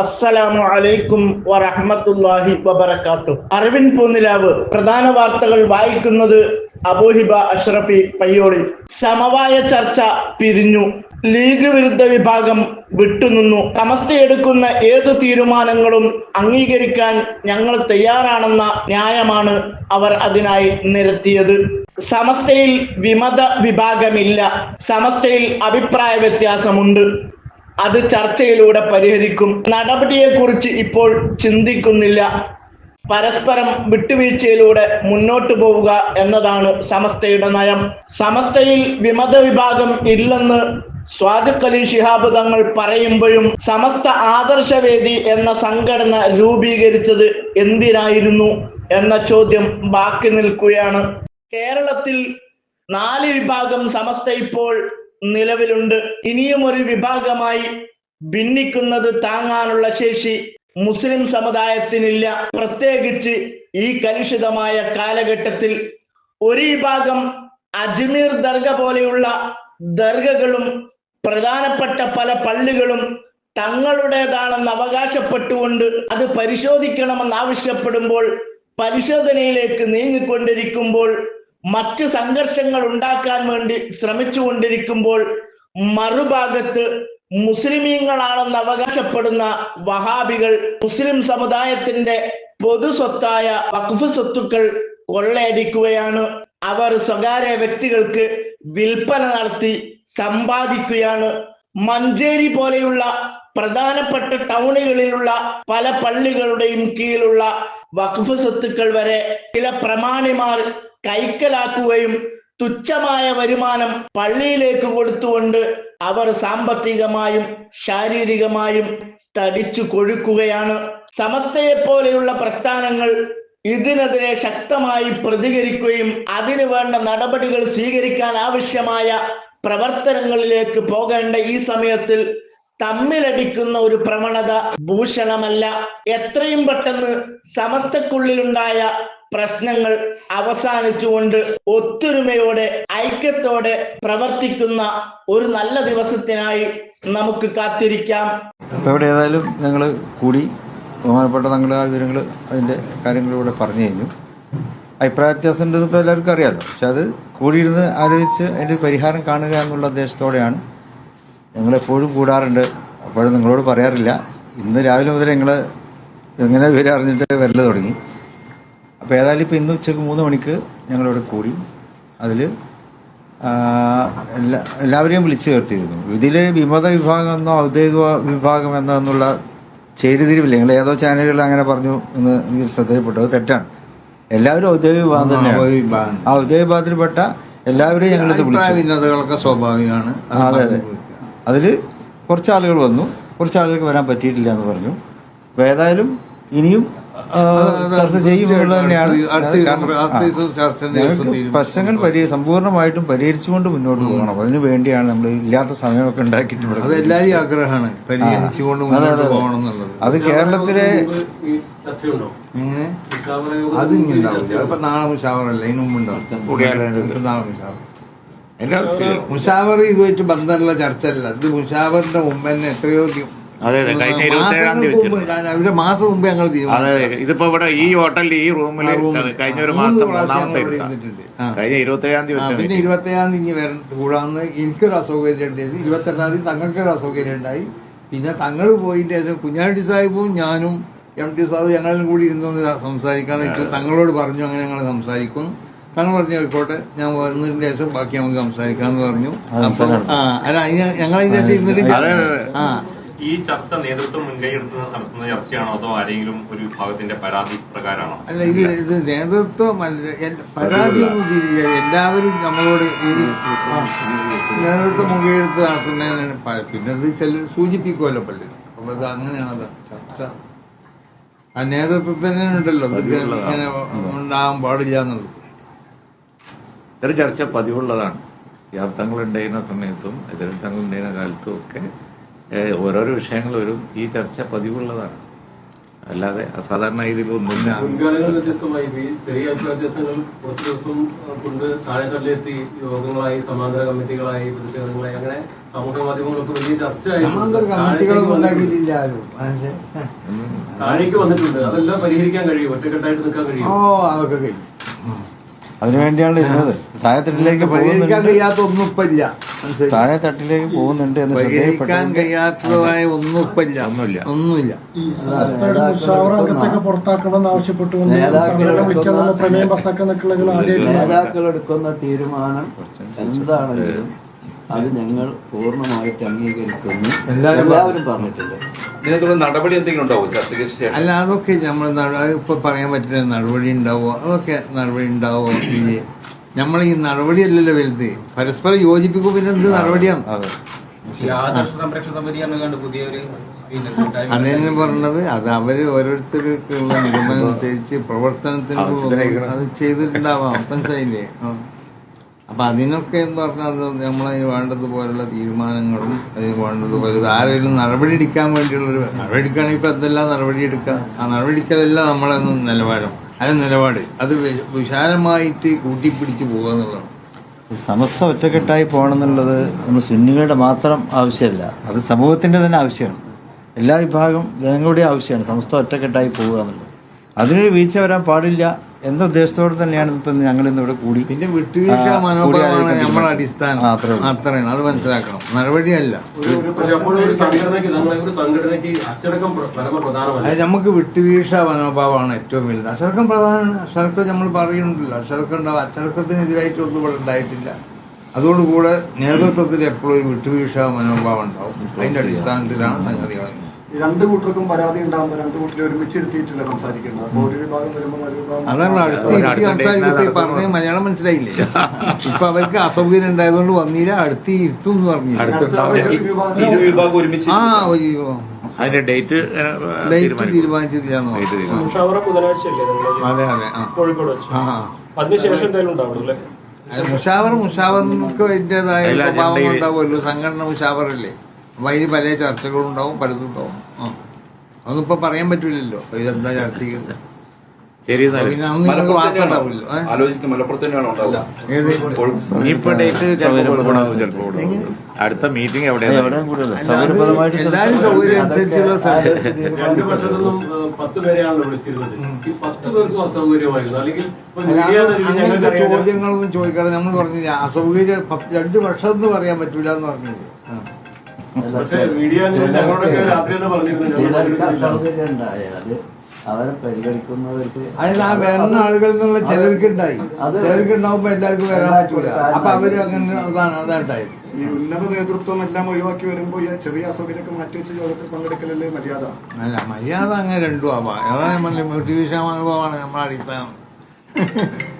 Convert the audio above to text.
അസ്സലാമു അലൈക്കും വറഹ്മത്തുള്ളാഹി വബർക്കാത്തു അറിവിൻ പൂനിലാവ് പ്രധാന വാർത്തകൾ വായിക്കുന്നത് അബൂഹിബ അഷ്റഫി പയ്യോളി സമവായ ചർച്ച പിരിഞ്ഞു. ലീഗ് വിരുദ്ധ വിഭാഗം വിട്ടുനിന്നു. സമസ്തയെടുക്കുന്ന ഏതു തീരുമാനങ്ങളും അംഗീകരിക്കാൻ ഞങ്ങൾ തയ്യാറാണെന്ന ന്യായമാണ് അവർ അതിനായി നിരത്തിയത്. സമസ്തയിൽ വിമത വിഭാഗമില്ല. സമസ്തയിൽ അഭിപ്രായ വ്യത്യാസമുണ്ട്. അത് ചർച്ചയിലൂടെ പരിഹരിക്കും. നടപടിയെക്കുറിച്ച് ഇപ്പോൾ ചിന്തിക്കുന്നില്ല. പരസ്പരം വിട്ടുവീഴ്ചയിലൂടെ മുന്നോട്ടു പോവുക എന്നതാണ് സമസ്തയുടെ നയം. സമസ്തയിൽ വിമത വിഭാഗം ഇല്ലെന്ന് സ്വാദിഖ് അലി ശിഹാബ് തങ്ങൾ പറയുമ്പോഴും സമസ്ത ആദർശവേദി എന്ന സംഘടന രൂപീകരിച്ചത് എന്തിനായിരുന്നു എന്ന ചോദ്യം ബാക്കി നിൽക്കുകയാണ്. കേരളത്തിൽ നാല് വിഭാഗം സമസ്ത ഇപ്പോൾ നിലവിലുണ്ട്. ഇനിയും ഒരു വിഭാഗമായി ഭിന്നിക്കുന്നത് താങ്ങാനുള്ള ശേഷി മുസ്ലിം സമുദായത്തിനില്ല. പ്രത്യേകിച്ച് ഈ കലുഷിതമായ കാലഘട്ടത്തിൽ ഒരു വിഭാഗം അജ്മീർ ദർഗ പോലെയുള്ള ദർഗകളും പ്രധാനപ്പെട്ട പല പള്ളികളും തങ്ങളുടേതാണെന്ന് അവകാശപ്പെട്ടുകൊണ്ട് അത് പരിശോധിക്കണമെന്ന് ആവശ്യപ്പെടുമ്പോൾ പരിശോധനയിലേക്ക് നീങ്ങിക്കൊണ്ടിരിക്കുമ്പോൾ മറ്റു സംഘർഷങ്ങൾ ഉണ്ടാക്കാൻ വേണ്ടി ശ്രമിച്ചുകൊണ്ടിരിക്കുമ്പോൾ മറുഭാഗത്ത് മുസ്ലിമീങ്ങളാണെന്ന് അവകാശപ്പെടുന്ന വഹാബികൾ മുസ്ലിം സമുദായത്തിന്റെ പൊതു സ്വത്തായ വഖഫ് സ്വത്തുക്കൾ കൊള്ളയടിക്കുകയാണ്. അവർ സ്വകാര്യ വ്യക്തികൾക്ക് വിൽപ്പന നടത്തി സമ്പാദിക്കുകയാണ്. മഞ്ചേരി പോലെയുള്ള പ്രധാനപ്പെട്ട ടൗണുകളിലുള്ള പല പള്ളികളുടെയും കീഴിലുള്ള വഖഫ് സ്വത്തുക്കൾ വരെ ചില പ്രമാണിമാർ കൈക്കലാക്കുകയും തുച്ഛമായ വരുമാനം പള്ളിയിലേക്ക് കൊടുത്തുകൊണ്ട് അവർ സാമ്പത്തികമായും ശാരീരികമായും തടിച്ചു കൊഴുക്കുകയാണ്. സമസ്തയെ പോലെയുള്ള പ്രസ്ഥാനങ്ങൾ ഇതിനെതിരെ ശക്തമായി പ്രതികരിക്കുകയും അതിനു വേണ്ട നടപടികൾ സ്വീകരിക്കാൻ ആവശ്യമായ പ്രവർത്തനങ്ങളിലേക്ക് പോകേണ്ട ഈ സമയത്തിൽ തമ്മിലടിക്കുന്ന ഒരു പ്രവണത ഭൂഷണമല്ല. എത്രയും പെട്ടെന്ന് സമസ്തക്കുള്ളിലുണ്ടായ പ്രശ്നങ്ങൾ അവസാനിച്ചുകൊണ്ട് ഒത്തൊരുമയോടെ ഐക്യത്തോടെ പ്രവർത്തിക്കുന്ന ഒരു നല്ല ദിവസത്തിനായി നമുക്ക് കാത്തിരിക്കാം. അപ്പോൾ ഇവിടെ ഏതായാലും ഞങ്ങൾ കൂടി ബഹുമാനപ്പെട്ട തങ്ങളുടെ ആ വിവരങ്ങൾ അതിന്റെ കാര്യങ്ങളിലൂടെ പറഞ്ഞു കഴിഞ്ഞു. അഭിപ്രായ വ്യത്യാസം ഉണ്ടെന്ന് ഇപ്പോൾ എല്ലാവർക്കും അറിയാമല്ലോ പക്ഷെ അത് കൂടിയിരുന്ന് ആലോചിച്ച് അതിന്റെ പരിഹാരം കാണുക എന്നുള്ള ഉദ്ദേശത്തോടെയാണ് ഞങ്ങളെപ്പോഴും കൂടാറുണ്ട്. അപ്പോഴും നിങ്ങളോട് പറയാറില്ല. ഇന്ന് രാവിലെ മുതൽ ഞങ്ങൾ എങ്ങനെ വിവരം അറിഞ്ഞിട്ട് വരൽ തുടങ്ങി. അപ്പോൾ ഏതായാലും ഇപ്പോൾ ഇന്ന് ഉച്ചയ്ക്ക് മൂന്ന് മണിക്ക് ഞങ്ങളിവിടെ കൂടി. അതിൽ എല്ലാ എല്ലാവരെയും വിളിച്ചു ചേർത്തിരുന്നു. ഇതിൽ വിമത വിഭാഗം എന്നോ ഔദ്യോഗിക വിഭാഗം എന്നോ എന്നുള്ള ചേരിതിരിവില്ല. നിങ്ങൾ ഏതോ ചാനലുകളിൽ അങ്ങനെ പറഞ്ഞു എന്ന് എനിക്ക് ശ്രദ്ധയിൽപ്പെട്ടത് തെറ്റാണ്. എല്ലാവരും ഔദ്യോഗിക വിഭാഗം തന്നെയാണ്. ആ ഔദ്യോഗിക വിഭാഗത്തിൽപ്പെട്ട എല്ലാവരെയും ഞങ്ങളിത് വിളിച്ചു. ഭിന്നതകളൊക്കെ സ്വാഭാവികമാണ്. അത് അതെ അതെ. അതിൽ കുറച്ച് ആളുകൾ വന്നു. കുറച്ച് ആളുകൾക്ക് വരാൻ പറ്റിയിട്ടില്ല എന്ന് പറഞ്ഞു. അപ്പോൾ ഏതായാലും ഇനിയും ചർച്ച ചെയ്യുമെന്നുള്ളത് തന്നെയാണ്. പ്രശ്നങ്ങൾ പരി സമ്പൂർണമായിട്ടും പരിഹരിച്ചുകൊണ്ട് മുന്നോട്ട് പോകണം. അതിനു വേണ്ടിയാണ് നമ്മൾ ഇല്ലാത്ത സമയമൊക്കെ ഉണ്ടാക്കിയിട്ട് അത് എല്ലാവരും ആഗ്രഹമാണ്. പരിഹരിച്ചുകൊണ്ട് മുന്നോട്ട് പോകണം എന്നുള്ളത്. അത് കേരളത്തിലെ അത് ഇനി ഉണ്ടാവില്ല. അതിപ്പോ നാളെ മുഷാവറല്ല അതിന് മുമ്പ് ഉണ്ടാവും നാളെ മുഷാവർ മുഷാവർ ഇതുമായിട്ട് ബന്ധമുള്ള ചർച്ച അല്ല ഇത് മുഷാവറിന്റെ മുമ്പ് തന്നെ എത്രയോ അതെ അതെ. കഴിഞ്ഞ ഇരുപത്തേഴാം തീയതി വെച്ചിരുന്നു. മാസം മുമ്പേ ഞങ്ങൾ അതെ തീരുമാനിച്ചു. അതെ ഇതിപ്പോ ഇവിടെ ഈ ഹോട്ടലിൽ ഈ റൂമിൽ കഴിഞ്ഞ ഒരു മാസം മൂന്ന് പ്രാവശ്യം മൂന്നാമത്തെ ഞങ്ങൾ ഇരുത്താ. ഇരുന്നിട്ടുണ്ട്. ആ. കഴിഞ്ഞ ഇരുപത്തേഴാം തീയതി ആ, പിന്നെ ഇരുപത്തേഴാം തീയതി ഇനി വരണം കൂടാന്ന് എനിക്കൊരു അസൗകര്യം ഉണ്ടായിരുന്നു ഇരുപത്തെട്ടാം തീയതി തങ്ങൾക്കൊരു അസൗകര്യം ഉണ്ടായി. പിന്നെ തങ്ങൾ പോയിട്ട് ശേഷം കുഞ്ഞാണ്ടി സാഹിബും ഞാനും എം ടി സാഹിബ് ഞങ്ങളും കൂടി ഇരുന്നൊന്ന് സംസാരിക്കാന്ന് വെച്ചാൽ തങ്ങളോട് പറഞ്ഞു അങ്ങനെ ഞങ്ങൾ സംസാരിക്കും. തങ്ങൾ പറഞ്ഞു ആയിക്കോട്ടെ ഞാൻ വന്നതിന് ശേഷം ബാക്കി നമുക്ക് സംസാരിക്കാന്ന് പറഞ്ഞു. അപ്പൊ ആ അല്ല അതിന് ഞങ്ങൾ അതിന് ശേഷം ഇരുന്നിട്ട് അതെ, അതെ. ആ ഈ ചർച്ച നേതൃത്വം മുൻകൈയെടുത്ത് നടത്തുന്ന ചർച്ചയാണോ അതോ ആരെങ്കിലും ഒരു വിഭാഗത്തിന്റെ പരാതി പ്രകാരമാണോ? അല്ല ഇത് ഇത് നേതൃത്വം പരാതി എല്ലാവരും നമ്മളോട് ഈ നേതൃത്വം നേതൃത്വം എടുത്ത് നടത്തുന്നതിനാണ് പിന്നെ ഇത് ചിലർ സൂചിപ്പിക്കുമല്ലോ പള്ളി അപ്പൊ ഇത് അങ്ങനെയാണ് അത് ചർച്ച. ആ നേതൃത്വത്തിന് ഉണ്ടല്ലോ. ഇത് ഇങ്ങനെ ഉണ്ടാകാൻ പാടില്ല എന്നുള്ളത്. ഇത്തരം ചർച്ച പതിവുള്ളതാണ്. യാത്രങ്ങൾ ഉണ്ടായിരുന്ന സമയത്തും എതിരത്തങ്ങൾ ഉണ്ടായിരുന്ന കാലത്തും ഒക്കെ ഓരോരോ വിഷയങ്ങൾ വരും ഈ ചർച്ച പതിവുള്ളതാണ്. അല്ലാതെ അസാധാരണ ഇതിൽ ഒന്നും വ്യത്യസ്തമായി. ഈ ചെറിയ വ്യത്യാസങ്ങൾ കുറച്ച് ദിവസം കൊണ്ട് താഴെ തള്ളിയെത്തി യോഗങ്ങളായി സമാന്തര കമ്മിറ്റികളായി പ്രതിഷേധങ്ങളായി അങ്ങനെ സമൂഹ മാധ്യമങ്ങളൊക്കെ വലിയ ചർച്ചയായി. താഴേക്ക് വന്നിട്ടുണ്ട്. അതെല്ലാം പരിഹരിക്കാൻ കഴിയും. ഒറ്റക്കെട്ടായിട്ട് നിൽക്കാൻ കഴിയും. ഓ അതൊക്കെ കഴിഞ്ഞു അതിനുവേണ്ടിയാണ് ഇരുന്നത്. താഴെത്തട്ടിലേക്ക് പരിഹരിക്കാൻ പോകുന്നുണ്ട്. താഴെ തട്ടിലേക്ക് പോകുന്നുണ്ട് എന്ന് കഴിയാത്തതായ ഇല്ല. ഒന്നുമില്ല. ഒന്നുമില്ല. നേതാക്കൾ എടുക്കുന്ന തീരുമാനം എന്താണെങ്കിലും അത് ഞങ്ങൾ പൂർണമായിട്ട് അംഗീകരിക്കുന്നു. എല്ലാവരും പറഞ്ഞിട്ടില്ല പറഞ്ഞിട്ടുണ്ട്. ഇതിനെ നടപടി എന്തെങ്കിലും ഉണ്ടാവും? ചർച്ചയ്ക്ക് അല്ല അതൊക്കെ നമ്മൾ ഇപ്പൊ പറയാൻ പറ്റില്ല നടപടി ഉണ്ടാവോ? അതൊക്കെ നടപടി ഉണ്ടാവോ? പിന്നെ നമ്മൾ ഈ നടപടിയല്ലല്ലോ വലുത്. പരസ്പരം യോജിപ്പിക്കും പിന്നെ എന്ത് നടപടിയാണ്? അതെ. അതന്നെ പറഞ്ഞത്. അത് അവർ ഓരോരുത്തർക്കുള്ള നിഗമനം അനുസരിച്ച് പ്രവർത്തനത്തിന് അത് ചെയ്തിട്ടുണ്ടാവാം. മനസ്സിലായില്ലേ. അപ്പൊ അതിനൊക്കെ എന്ന് പറഞ്ഞാൽ നമ്മളതിന് വേണ്ടതുപോലുള്ള തീരുമാനങ്ങളും അതിന് വേണ്ടതുപോലെ ആരെങ്കിലും നടപടി എടുക്കാൻ വേണ്ടിയുള്ളൊരു നടപടി എടുക്കുകയാണെങ്കിൽ ഇപ്പൊ എന്തെല്ലാം നടപടി എടുക്കാം? ആ നടപടി എടുക്കലല്ല നമ്മളെ നിലവാരം അതിന് നിലപാട് അത് വിശാലമായിട്ട് കൂട്ടിപ്പിടിച്ച് പോകുക എന്നുള്ളതാണ്. സമസ്ത ഒറ്റക്കെട്ടായി പോകണമെന്നുള്ളത് നമ്മൾ സുന്നികളുടെ മാത്രം ആവശ്യമല്ല അത് സമൂഹത്തിന്റെ തന്നെ ആവശ്യമാണ്. എല്ലാ വിഭാഗം ജനങ്ങളുടെയും ആവശ്യമാണ് സമസ്ത ഒറ്റക്കെട്ടായി പോകുക എന്നുള്ളത്. അതിനൊരു വീഴ്ച വരാൻ പാടില്ല. എന്ന ഉദ്ദേശത്തോടെ തന്നെയാണ് ഇപ്പം ഞങ്ങൾ ഇന്നിവിടെ കൂടി? പിന്നെ വിട്ടുവീഴ്ച മനോഭാവമാണ് നമ്മുടെ അടിസ്ഥാനം. അത്രയാണ് അത് മനസ്സിലാക്കണം. നടപടിയല്ല. അത് നമുക്ക് വിട്ടുവീഴ്ച മനോഭാവമാണ് ഏറ്റവും വലുത്. അച്ചടക്കം പ്രധാനമാണ്. അച്ചടക്കം നമ്മൾ പറയുന്നുണ്ടല്ലോ. അച്ചടക്കം ഉണ്ടാവും അച്ചടക്കത്തിനെതിരായിട്ടൊന്നും ഇവിടെ ഉണ്ടായിട്ടില്ല. അതോടുകൂടെ നേതൃത്വത്തിൽ എപ്പോഴും ഒരു വിട്ടുവീഴ്ച മനോഭാവം ഉണ്ടാവും. അതിന്റെ അടിസ്ഥാനത്തിലാണ് സംഗതികൾ രണ്ട് കൂട്ടർക്കും പരാതി ഉണ്ടാകുമ്പോൾ രണ്ട് കൂട്ടരെ ഒരുമിച്ച് ഇരുത്തിയിട്ടില്ല സംസാരിക്കുന്നത് അപ്പോൾ ഒരു വിഭാഗം വരുമ്പോൾ മറ്റൊരു വിഭാഗം അതാണ് അടുത്ത് ഇരുത്തി സംസാരിക്കട്ടെ പറഞ്ഞ മലയാളം മനസ്സിലായില്ലേ? ഇപ്പൊ അവർക്ക് അസൗകര്യം ഉണ്ടായതുകൊണ്ട് വന്നില്ല അടുത്ത് ഇരുത്തും എന്ന് പറഞ്ഞു ആ ഒരു അതിന്റെ ഡേറ്റ് ഡേറ്റ് തീരുമാനിച്ചിട്ടില്ല അതെ അതെ ആ. അതിനുശേഷം എന്തായാലും ഉണ്ടാവുള്ളൂ മുഷാവർ മുഷാവർക്ക് അതിന്റെതായ എല്ലാ സ്വഭാവം ഉണ്ടാവുമല്ലോ. സംഘടന മുഷാവറല്ലേ? അപ്പൊ അതിന് പല ചർച്ചകളും ഉണ്ടാവും പലതും ഉണ്ടാവും. ആ. അതൊന്നും ഇപ്പൊ പറയാൻ പറ്റൂലല്ലോ. ഇതെന്താ ചർച്ച ചെയ്യുന്നത് ശരി അടുത്ത മീറ്റിംഗ് സൗകര്യം അനുസരിച്ചുള്ള രണ്ട് പത്ത് പേരെയാണല്ലോ വിളിച്ചിരുന്നത്. ഈ പത്ത് പേർക്കും അസൗകര്യമായിരുന്നു. അല്ലെങ്കിൽ അങ്ങനത്തെ ചോദ്യങ്ങളൊന്നും ചോദിക്കാതെ നമ്മൾ പറഞ്ഞില്ല അസൗകര്യം രണ്ടു രണ്ട് വർഷം എന്ന് പറയാൻ പറ്റൂല എന്ന് പറഞ്ഞില്ലേ അവരെ പരിഗണിക്കുന്നവർക്ക് അതായത് ആ വരുന്ന ആളുകളിൽ നിന്നുള്ള ചിലർക്ക് ഉണ്ടായി അത് ചിലർക്ക് ഉണ്ടാവുമ്പോ എല്ലാവർക്കും വരാൻ പറ്റൂല. അപ്പൊ അവർ അങ്ങനെ അതാണ് അതാണ്ടായത് ഈ ഉന്നത നേതൃത്വം എല്ലാം ഒഴിവാക്കി വരുമ്പോ ഈ ചെറിയ അസൗകര്യമൊക്കെ മാറ്റിവെച്ച് യോഗത്തിൽ പങ്കെടുക്കലല്ലേ മര്യാദ? അല്ല മര്യാദ അങ്ങനെ രണ്ടു ആവാം. മോട്ടിവേഷൻ അനുഭവമാണ് നമ്മുടെ അടിസ്ഥാനം.